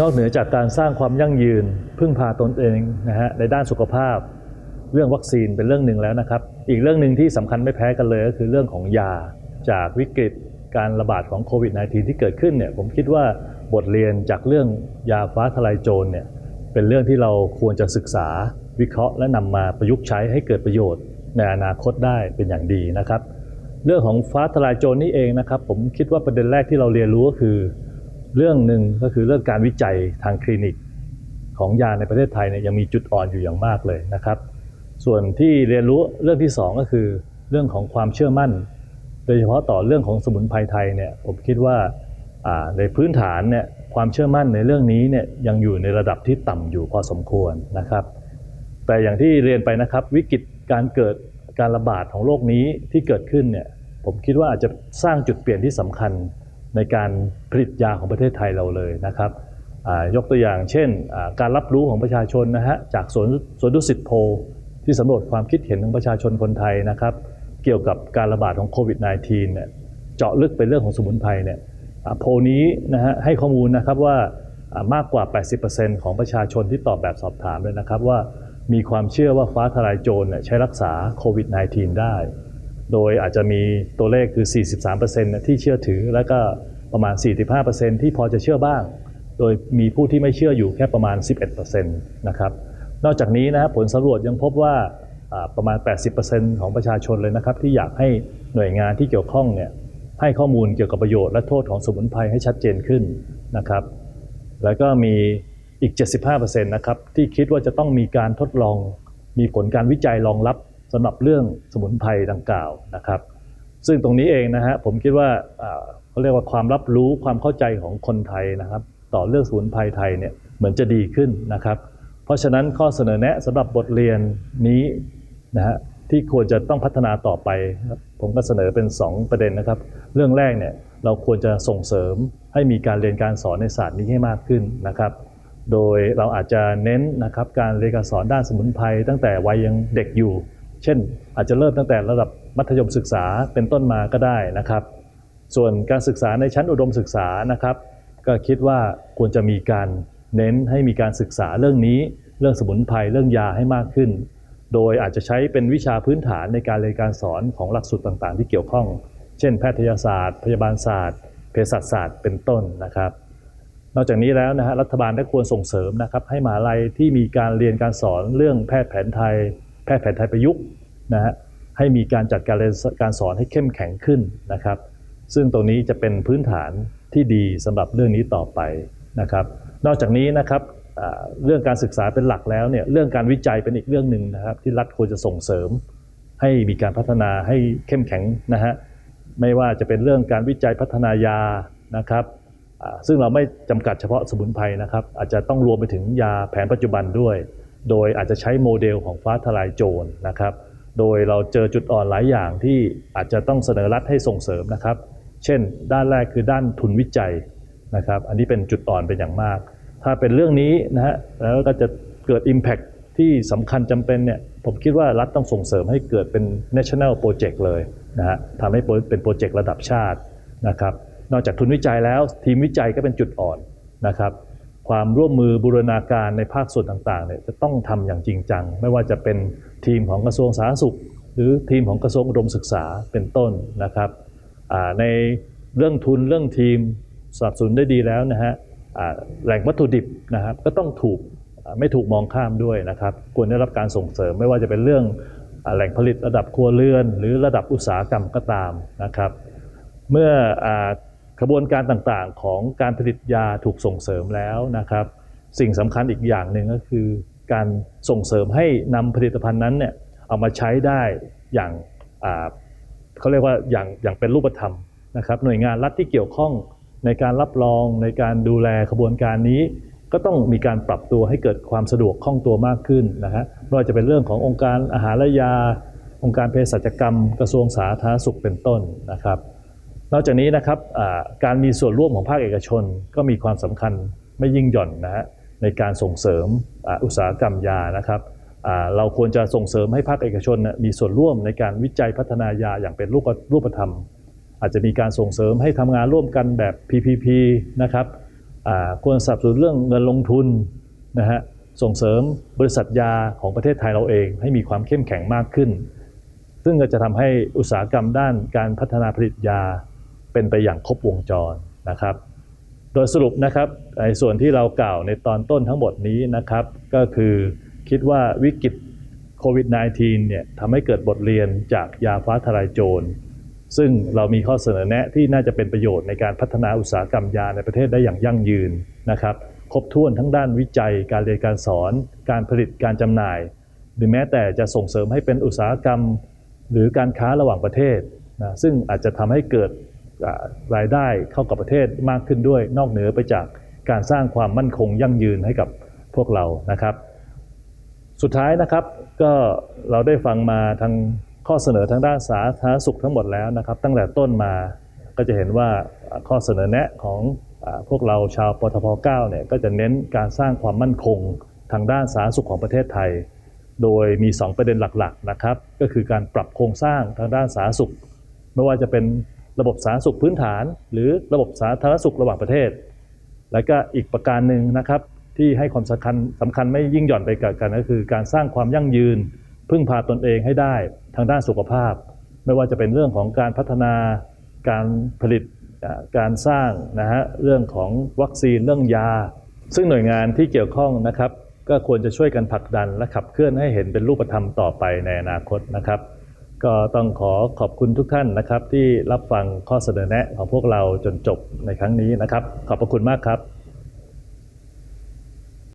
นอกเหนือจากการสร้างความยั่งยืนพึ่งพาตนเองนะฮะในด้านสุขภาพ เรื่องวัคซีนเป็นเรื่องหนึ่งแล้วนะครับ อีกเรื่องหนึ่งที่สำคัญไม่แพ้กันเลยก็คือเรื่องของยาจากวิกฤตการระบาดของโควิด -19 ที่เกิดขึ้นเนี่ยผมคิดว่าบทเรียนจากเรื่องยาฟ้าทลายโจรเนี่ยเป็นเรื่องที่เราควรจะศึกษาวิเคราะห์และนำมาประยุกต์ใช้ให้เกิดประโยชน์ ในอนาคตได้เป็นอย่างดีนะครับ เรื่องของฟ้าทลายโจรนี่เองนะครับ ผมคิดว่าประเด็นแรกที่เราเรียนรู้ก็คือ เรื่องหนึ่งก็คือเรื่องการวิจัยทางคลินิกของยาในประเทศไทยเนี่ยยังมีจุดอ่อนอยู่อย่างมากเลยนะครับ ส่วนที่เรียนรู้เรื่องที่สองก็คือเรื่องของความเชื่อมั่น โดยเฉพาะต่อเรื่องของสมุนไพรไทยเนี่ยผมคิดว่าในพื้นฐานเนี่ยความเชื่อมั่นในเรื่องนี้เนี่ยยังอยู่ในระดับที่ต่ำอยู่พอสมควรนะครับ แต่อย่างที่เรียนไปนะครับวิกฤตการเกิดการระบาดของโรคนี้ที่เกิดขึ้นเนี่ยผมคิดว่าอาจจะสร้างจุดเปลี่ยนที่สำคัญ ในการผลิตยาของประเทศไทยเราเลยนะครับยกตัวอย่างเช่น การรับรู้ของประชาชนนะฮะจากสวนสวนดุสิตโพที่สำรวจความคิดเห็นของประชาชนคนไทยนะครับ เกี่ยวกับการระบาดของโควิด -19 เนี่ยเจาะลึกไปเรื่องของสมุนไพรเนี่ยโพนี้นะฮะให้ข้อมูลนะครับว่าอ่ามากกว่า 80%ของประชาชนที่ตอบแบบสอบถามเลยนะครับว่ามีความเชื่อว่าฟ้าทลายโจรเนี่ยใช้รักษาโควิด -19 ได้ โดยอาจจะมีตัวเลขคือ 43%ที่เชื่อถือ แล้วก็ประมาณ 45%ที่พอจะเชื่อบ้าง โดยมีผู้ที่ไม่เชื่ออยู่แค่ประมาณ 11%นะครับ นอกจากนี้นะครับผลสำรวจยังพบว่าอ่าประมาณ 80%ของประชาชนเลยนะครับ ที่อยากให้หน่วยงานที่เกี่ยวข้องเนี่ยให้ข้อมูลเกี่ยวกับประโยชน์และโทษของสมุนไพรให้ชัดเจนขึ้นนะครับ แล้วก็มีอีก 75%นะครับที่คิดว่าจะต้องมีการทดลอง มีผลการวิจัยรองรับ สำหรับเรื่องสมุนไพรดังกล่าวนะครับ ซึ่งตรงนี้เองนะฮะผมคิดว่าเขาเรียกว่าความรับรู้ความเข้าใจของคนไทยนะครับ ต่อเรื่องสมุนไพรไทยเนี่ยเหมือนจะดีขึ้นนะครับ เพราะฉะนั้นข้อเสนอแนะสำหรับบทเรียนนี้นะฮะที่ควรจะต้องพัฒนาต่อไป ผมก็เสนอเป็น 2 ประเด็นนะครับ เรื่องแรกเนี่ยเราควรจะส่งเสริมให้มีการเรียนการสอนในศาสตร์นี้ให้มากขึ้นนะครับ โดยเราอาจจะเน้นนะครับการเรียนการสอนด้านสมุนไพรตั้งแต่วัยยังเด็กอยู่ เช่นอาจจะเริ่มตั้งแต่ระดับมัธยมศึกษาเป็นต้นมาก็ได้นะครับ ส่วนการศึกษาในชั้นอุดมศึกษานะครับ ก็คิดว่าควรจะมีการเน้นให้มีการศึกษาเรื่องนี้ เรื่องสมุนไพรเรื่องยาให้มากขึ้น โดยอาจจะใช้เป็นวิชาพื้นฐานในการเรียนการสอนของหลักสูตรต่างๆ ที่เกี่ยวข้อง เช่น แพทยศาสตร์ พยาบาลศาสตร์เภสัชศาสตร์เป็นต้นนะครับนอกจากนี้แล้วนะฮะรัฐบาลได้ควรส่งเสริมนะครับให้มหาลัยที่มีการเรียนการสอนเรื่องแพทย์แผนไทย แพทย์แผนไทยประยุกต์นะฮะให้มีการจัดการเรียนการสอนให้เข้มแข็งขึ้นนะครับ ซึ่งตรงนี้จะเป็นพื้นฐานที่ดีสำหรับเรื่องนี้ต่อไปนะครับ นอกจากนี้นะครับเรื่องการศึกษาเป็นหลักแล้วเนี่ยเรื่องการวิจัยเป็นอีกเรื่องหนึ่งนะครับ ที่รัฐควรจะส่งเสริม ให้มีการพัฒนาให้เข้มแข็งนะฮะไม่ว่าจะเป็นเรื่องการวิจัยพัฒนายานะครับซึ่งเราไม่จำกัดเฉพาะสมุนไพรนะครับ อาจจะต้องรวมไปถึงยาแผนปัจจุบันด้วย โดยอาจจะใช้โมเดลของฟ้าทลายโจรนะครับ โดยเราเจอจุดอ่อนหลายอย่างที่อาจจะต้องเสนอรัฐให้ส่งเสริมนะครับ เช่น ด้านแรกคือด้านทุนวิจัยนะครับ อันนี้เป็นจุดอ่อนเป็นอย่างมาก ถ้าเป็นเรื่องนี้นะฮะแล้วก็จะเกิด Impact ที่สำคัญจำเป็นเนี่ยผมคิดว่ารัฐต้องส่งเสริมให้เกิดเป็น national project เลยนะฮะทำให้เป็นโปรเจกต์ระดับชาตินะครับ นอกจากทุนวิจัยแล้วทีมวิจัยก็เป็นจุดอ่อนนะครับ ความร่วมมือบูรณาการในภาคส่วนต่างๆเนี่ยจะต้องทำอย่างจริงจัง ไม่ว่าจะเป็นทีมของกระทรวงสาธารณสุข หรือทีมของกระทรวงอุดมศึกษาเป็นต้นนะครับในเรื่องทุนเรื่องทีมสนับสนุนได้ดีแล้วนะฮะแหล่งวัตถุดิบนะครับก็ต้องถูกไม่ถูกมองข้ามด้วยนะครับ ควรได้รับการส่งเสริม ไม่ว่าจะเป็นเรื่องแหล่งผลิตระดับครัวเรือน หรือระดับอุตสาหกรรมก็ตามนะครับ เมื่ออ กระบวนการต่างๆของการผลิตยาถูกส่งเสริมแล้วนะครับ สิ่งสำคัญอีกอย่างหนึ่งก็คือ การส่งเสริมให้นำผลิตภัณฑ์นั้นเนี่ยเอามาใช้ได้อย่างเขาเรียกว่าอย่างอย่างเป็นรูปธรรมนะครับหน่วยงานรัฐที่เกี่ยวข้องในการรับรองในการดูแลขบวนการนี้ ก็ต้องมีการปรับตัวให้เกิดความสะดวกคล่องตัวมากขึ้นนะฮะไม่ว่าจะเป็นเรื่องขององค์การอาหารและยา องค์การเภสัชกรรม กระทรวงสาธารณสุขเป็นต้นนะครับ นอกจากนี้นะครับการมีส่วนร่วมของภาคเอกชนก็มีความสำคัญไม่ยิ่งหย่อนนะฮะในการส่งเสริมอุตสาหกรรมยานะครับเราควรจะส่งเสริมให้ภาคเอกชนมีส่วนร่วมในการวิจัยพัฒนายาอย่างเป็นรูปธรรม อาจจะมีการส่งเสริมให้ทำงานร่วมกันแบบ PPP นะครับควรสนับสนุนเรื่องเงินลงทุนนะฮะส่งเสริมบริษัทยาของประเทศไทยเราเอง ให้มีความเข้มแข็งมากขึ้น ซึ่งก็จะทำให้อุตสาหกรรมด้านการพัฒนาผลิตยา เป็นไปอย่างครบวงจรนะครับ โดยสรุปนะครับในส่วนที่เรากล่าวในตอนต้นทั้งหมดนี้นะครับ ก็คือคิดว่าวิกฤตโควิด -19 เนี่ยทำให้เกิดบทเรียนจากยาฟ้าทลายโจร ซึ่งเรามีข้อเสนอแนะที่น่าจะเป็นประโยชน์ในการพัฒนาอุตสาหกรรมยาในประเทศได้อย่างยั่งยืนนะครับ ครบถ้วนทั้งด้านวิจัย การเรียนการสอน การผลิตการจำหน่าย หรือแม้แต่จะส่งเสริมให้เป็นอุตสาหกรรม หรือการค้าระหว่างประเทศนะซึ่งอาจจะทำให้เกิด รายได้เข้ากับประเทศมากขึ้นด้วย นอกเหนือไปจากการสร้างความมั่นคงยั่งยืนให้กับพวกเรานะครับ สุดท้ายนะครับก็เราได้ฟังมาทางข้อเสนอทางด้านสาธารณสุขทั้งหมดแล้วนะครับ ตั้งแต่ต้นมาก็จะเห็นว่าข้อเสนอแนะของอพวกเราชาวปทพ9เนี่ยก็จะเน้นการสร้างความมั่นคงทางด้านสาธารณสุขของประเทศไทย โดยมี 2 ประเด็นหลักๆนะครับ ก็คือการปรับโครงสร้างทางด้านสาธารณสุข ไม่ว่าจะเป็น ระบบสาธารณสุขพื้นฐาน หรือระบบสาธารณสุขระหว่างประเทศ และก็อีกประการหนึ่งนะครับที่ให้ความสำคัญสำคัญไม่ยิ่งหย่อนไปกับกันก็คือ การสร้างความยั่งยืน พึ่งพาตนเองให้ได้ทางด้านสุขภาพ ไม่ว่าจะเป็นเรื่องของการพัฒนาการผลิตการสร้างนะฮะเรื่องของวัคซีนเรื่องยา ซึ่งหน่วยงานที่เกี่ยวข้องนะครับ ก็ควรจะช่วยกันผลักดันและขับเคลื่อนให้เห็นเป็นรูปธรรมต่อไปในอนาคตนะครับ ก็ต้องขอขอบคุณทุกท่านนะครับ ที่รับฟังข้อเสนอแนะของพวกเราจนจบในครั้งนี้นะครับ ขอบพระคุณมากครับ